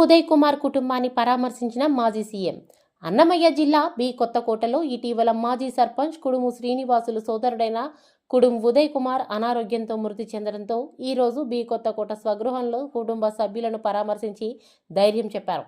ఉదయ్ కుమార్ కుటుంబాన్ని పరామర్శించిన మాజీ సీఎం. అన్నమయ్య జిల్లా బి కొత్తకోటలో ఇటీవల మాజీ సర్పంచ్ కుడుము శ్రీనివాసులు సోదరుడైన కుడుం ఉదయ్ కుమార్ అనారోగ్యంతో మృతి చెందడంతో ఈరోజు బి కొత్తకోట స్వగృహంలో కుటుంబ సభ్యులను పరామర్శించి ధైర్యం చెప్పారు.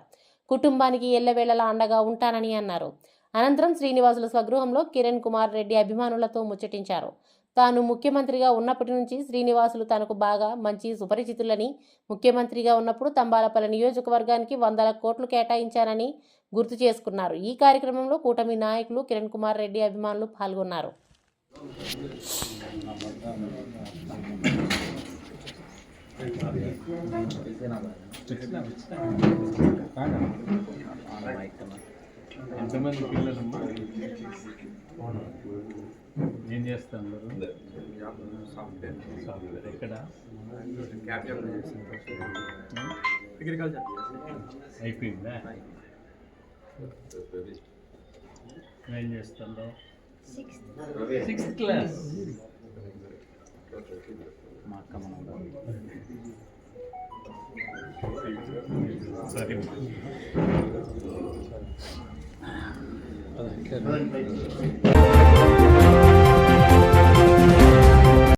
కుటుంబానికి ఎల్లవేళలా అండగా ఉంటానని అన్నారు. అనంతరం శ్రీనివాసుల స్వగృహంలో కిరణ్ కుమార్ రెడ్డి అభిమానులతో ముచ్చటించారు. తాను ముఖ్యమంత్రిగా ఉన్నప్పటి నుంచి శ్రీనివాసులు తనకు బాగా మంచి సుపరిచితులని ముఖ్యమంత్రిగా ఉన్నప్పుడు తంబాలపల్లి నియోజకవర్గానికి వందల కోట్లు కేటాయించానని గుర్తు చేసుకున్నారు. ఈ కార్యక్రమంలో కూటమి నాయకులు కిరణ్ కుమార్ రెడ్డి అభిమానులు పాల్గొన్నారు. ఎంతమంది పిల్లలమ్మా? ఏం చేస్తాను సాఫ్ట్వేర్. ఎక్కడ? అగ్రికల్చర్. అయిపోయిందా? ఏం చేస్తుందో సిక్స్త్ క్లాస్ మా అక్క సరే الله يكرمك